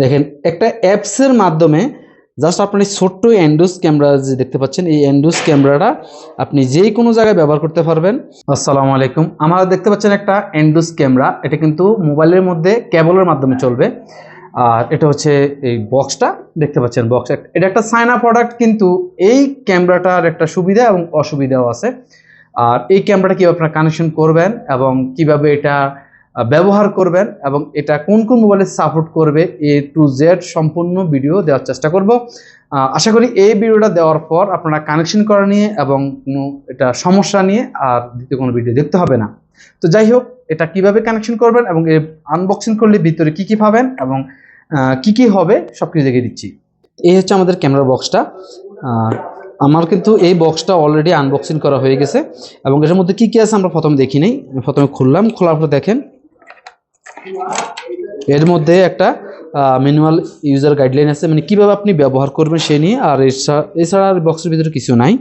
দেখেন, একটা অ্যাপসের মাধ্যমে জাস্ট আপনি ছোট্ট অ্যান্ডোস ক্যামেরা যে দেখতে পাচ্ছেন, এই অ্যান্ডোস ক্যামেরাটা আপনি যে কোনো জায়গায় ব্যবহার করতে পারবেন। আসসালামু আলাইকুম। আমরা দেখতে পাচ্ছেন একটা অ্যান্ডোস ক্যামেরা এটা কিন্তু মোবাইলের মধ্যে কেবলের মাধ্যমে চলবে। আর এটা হচ্ছে এই বক্সটা দেখতে পাচ্ছেন বক্স এটা একটা সাইনা প্রোডাক্ট কিন্তু এই ক্যামেরাটার একটা সুবিধা এবং অসুবিধাও আছে। আর এই ক্যামেরাটা কীভাবে আপনারা কানেকশন করবেন এবং কীভাবে এটা ব্যবহার করবেন এবং এটা কোন কোন মোবাইলে সাপোর্ট করবে এ টু জেড সম্পূর্ণ ভিডিও দেওয়ার চেষ্টা করব। আশা করি এই ভিডিওটা দেওয়ার পর আপনারা কানেকশন করা নিয়ে এবং কোনো এটা সমস্যা নিয়ে আর দ্বিতীয় কোনো ভিডিও দেখতে হবে না। তো যাই হোক, এটা কীভাবে কানেকশন করবেন এবং এর আনবক্সিং করলে ভিতরে কি কি পাবেন এবং কি কি হবে সব কিছু দেখিয়ে দিচ্ছি। এই হচ্ছে আমাদের ক্যামেরা বক্সটা আমার কিন্তু এই বক্সটা অলরেডি আনবক্সিং করা হয়ে গেছে এবং এটার মধ্যে কি কি আছে আমরা প্রথমে দেখি নেই। প্রথমে খুললাম, খোলার পর দেখেন। এর মধ্যে একটা ম্যানুয়াল ইউজার গাইডলাইন আছে। মানে কীভাবে আপনি ব্যবহার করবেন সে নিয়ে, আর এছাড়া আর বক্সের ভিতরে কিছু নাই।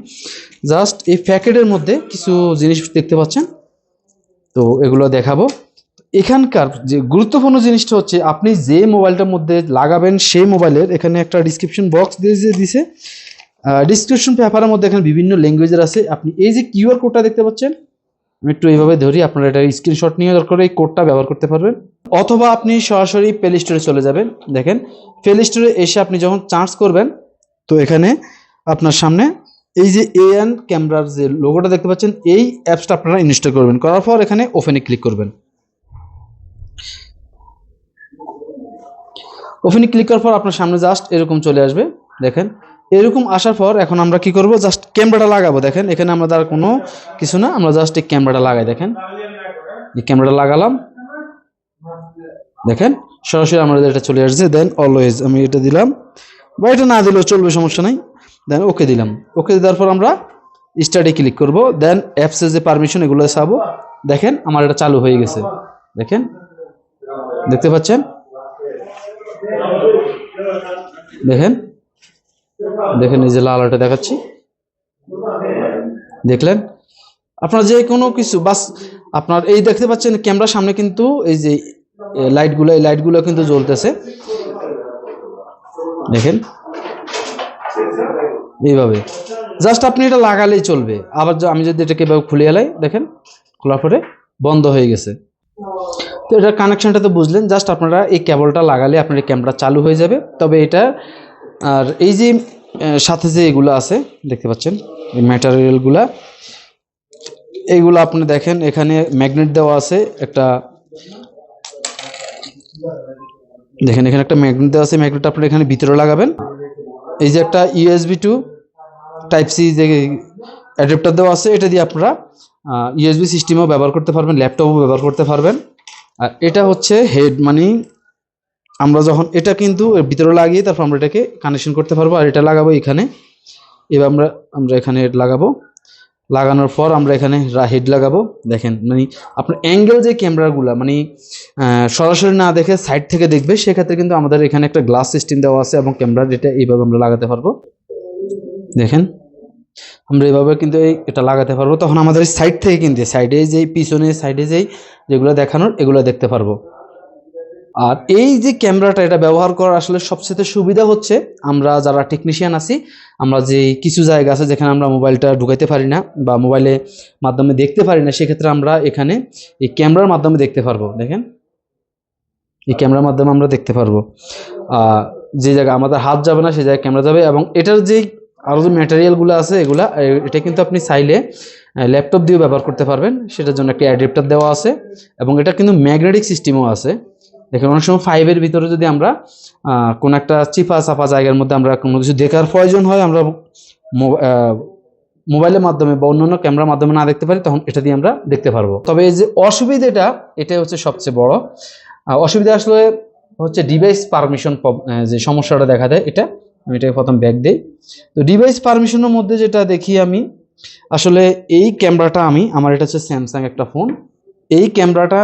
জাস্ট এই প্যাকেটের মধ্যে কিছু জিনিস দেখতে পাচ্ছেন? তো এগুলো দেখাবো। এখানকার যে গুরুত্বপূর্ণ জিনিসটা হচ্ছে, আপনি যে মোবাইলটার মধ্যে লাগাবেন সেই মোবাইলের, এখানে একটা ডিসক্রিপশন বক্স দিয়ে দিছে। ডিসক্রিপশন পেপারের মধ্যে এখানে বিভিন্ন ল্যাঙ্গুয়েজের আছে। আপনি এই যে কিউআর কোডটা দেখতে পাচ্ছেন আমি একটু এইভাবে ধরি, আপনারা এটা স্ক্রিনশট নিয়ে দরকার এই কোডটা ব্যবহার করতে পারবেন। অথবা আপনি সরাসরি প্লে স্টোরে চলে যাবেন, দেখেন। প্লে স্টোরে এসে আপনি যখন চার্জ করবেন, তো এখানে আপনার সামনে এই যে এএন ক্যামেরার যে লোগোটা দেখতে পাচ্ছেন, এই অ্যাপসটা আপনারা ইনস্টল করবেন। করার পর এখানে ওপেনে ক্লিক করবেন। ওপেনে ক্লিক করার পর আপনার সামনে জাস্ট এরকম চলে আসবে, দেখেন। এরকম আসার পর এখন আমরা কি করব? জাস্ট ক্যামেরাটা লাগাবো, দেখেন। এখানে আমরা তার কোনো কিছু না, আমরা জাস্ট এই ক্যামেরাটা লাগাই, দেখেন। এই ক্যামেরাটা লাগালাম। দেখেন, সরাসরি আমাদের এটা চলে আসছে। দেন অলওয়েজ আমি এটা দিলাম। বা এটা না দিলেও চলবে, সমস্যা নাই। দেন ওকে দিলাম। ওকে দেওয়ার পর আমরা স্টাডি ক্লিক করব। দেন অ্যাপসের যে পারমিশন এগুলো চাবো। দেখেন, আমার এটা চালু হয়ে গেছে। দেখেন, দেখতে পাচ্ছেন? দেখেন দেখেন এই যে লাল আলোটা দেখাচ্ছি। দেখলেন? আপনার যে কোনো কিছু, বাস আপনার এই দেখতে পাচ্ছেন ক্যামেরার সামনে কিন্তু এই যে লাইটগুলো, এই লাইটগুলো কিন্তু জ্বলতেছে। দেখেন? এইভাবে। জাস্ট আপনি এটা লাগালেই চলবে। আবার আমি যদি এটাকে এভাবে খুলে এলাই, দেখেন? খোলার পরে বন্ধ হয়ে গেছে। তো এটার কানেকশনটা তো বুঝলেন। জাস্ট আপনারা এই কেবলটা লাগালে আপনার ক্যামেরা চালু হয়ে যাবে। তবে এটা আর এই যে সাথে যে এগুলো আছে, দেখতে পাচ্ছেন, এই ম্যাটেরিয়ালগুলা এইগুলো আপনি দেখেন, এখানে ম্যাগনেট দেওয়া আছে, একটা, দেখেন, এখানে একটা ম্যাগনেট দেওয়া আছে ম্যাগনেট আপনি এখানে ভিতরে লাগাবেন। এই যে একটা ইউএসবি টু টাইপ সি যে অ্যাডাপ্টার দেওয়া আছে, এটা দিয়ে আপনারা ইউএসবি সিস্টেমও ব্যবহার করতে পারবেন ল্যাপটপও ব্যবহার করতে পারবেন। আর এটা হচ্ছে হেড মানে আমরা যখন এটা কিন্তু ভিতরে লাগিয়ে তারপর আমরা এটাকে কানেকশন করতে পারব, আর এটা লাগাবো এখানে। এবার আমরা আমরা এখানে লাগাবো। লাগানোর পর আমরা এখানে হেড লাগাবো। দেখেন মানে আপনার অ্যাঙ্গেল যে ক্যামেরাগুলো মানে সরাসরি না দেখে সাইড থেকে দেখবে, সেক্ষেত্রে কিন্তু আমাদের এখানে একটা গ্লাস সিস্টেম দেওয়া আছে এবং ক্যামেরার এটা এইভাবে আমরা লাগাতে পারব। দেখেন, আমরা এইভাবে কিন্তু এই এটা লাগাতে পারব। তখন আমাদের সাইড থেকে কিন্তু সাইডে যেই, পিছনে সাইডে যেই যেগুলো দেখানোর, এগুলো দেখতে পারব। আর এই যে ক্যামেরাটা এটা ব্যবহার করার আসলে সবচেয়ে সুবিধা হচ্ছে, আমরা যারা টেকনিশিয়ান আছি, আমরা যে কিছু জায়গা আছে যেখানে আমরা মোবাইলটা ঢুকাইতে পারি না বা মোবাইলে মাধ্যমে দেখতে পারি না, সেক্ষেত্রে আমরা এখানে এই ক্যামেরার মাধ্যমে দেখতে পারব, দেখেন। এই ক্যামেরার মাধ্যমে আমরা দেখতে পারব। যে জায়গা আমাদের হাত যাবে না সেই জায়গায় ক্যামেরা যাবে এবং এটার যে আরও যে ম্যাটেরিয়ালগুলো আছে এগুলা এটা কিন্তু আপনি চাইলে ল্যাপটপ দিয়েও ব্যবহার করতে পারবেন। সেটার জন্য একটা অ্যাডাপ্টার দেওয়া আছে এবং এটা কিন্তু ম্যাগনেটিক সিস্টেমও আছে। দেখেন, অনেক সময় ফাইভের ভিতরে যদি আমরা কোনো একটা চিপা চাপা জায়গার মধ্যে আমরা কোনো কিছু দেখার প্রয়োজন হয়, আমরা মোবাইলের মাধ্যমে বা অন্যান্য ক্যামেরার মাধ্যমে না দেখতে পারি, তখন এটা দিয়ে আমরা দেখতে পারব। তবে এই যে অসুবিধাটা, এটাই হচ্ছে সবচেয়ে বড়। অসুবিধা আসলে হচ্ছে ডিভাইস পারমিশন যে সমস্যাটা দেখা দেয়, এটা আমি এটাকে প্রথম ব্যাক দিই। তো ডিভাইস পারমিশনের মধ্যে যেটা দেখি আমি, আসলে এই ক্যামেরাটা আমি, আমার এটা হচ্ছে স্যামসাং একটা ফোন এই ক্যামেরাটা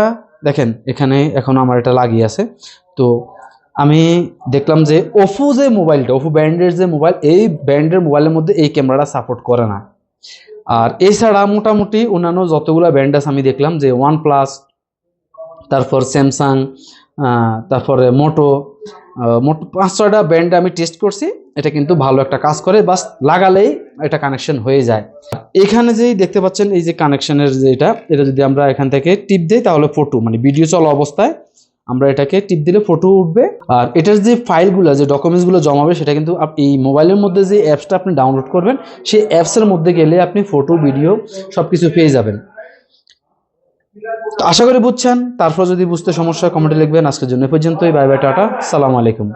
দেখেন, এখানে এখন আমার এটা লাগিয়ে আছে। তো আমি দেখলাম যে ওফো যে মোবাইলটা, ওফো ব্র্যান্ডের যে মোবাইল, এই ব্র্যান্ডের মোবাইলের মধ্যে এই ক্যামেরাটা সাপোর্ট করে না। আর এছাড়া মোটামুটি অন্যান্য যতগুলো ব্র্যান্ড আছে, আমি দেখলাম যে ওয়ান প্লাস তারপর স্যামসাং তারপরে মোটো মোট পাঁচ ছয়টা ব্যান্ড আমি টেস্ট করছি। এটা কিন্তু ভালো একটা কাজ করে, বাস লাগালেই এটা কানেকশন হয়ে যায়। এখানে যেই দেখতে পাচ্ছেন, এই যে কানেকশনের যে এটা যদি আমরা এখান থেকে টিপ দিই, তাহলে ফটো মানে ভিডিও চলা অবস্থায় আমরা এটাকে টিপ দিলে ফটো উঠবে। আর এটার যে ফাইলগুলো যে ডকুমেন্টসগুলো জমাবে, সেটা কিন্তু এই মোবাইলের মধ্যে যে অ্যাপসটা আপনি ডাউনলোড করবেন, সেই অ্যাপসের মধ্যে গেলে আপনি ফটো ভিডিও সব কিছু পেয়ে যাবেন। তো আশা করি বুঝছেন। তারপর যদি বুঝতে সমস্যা কমেন্টে লিখবেন। আজকের জন্য এ পর্যন্তই। Bye bye, tata. সালাম আলাইকুম।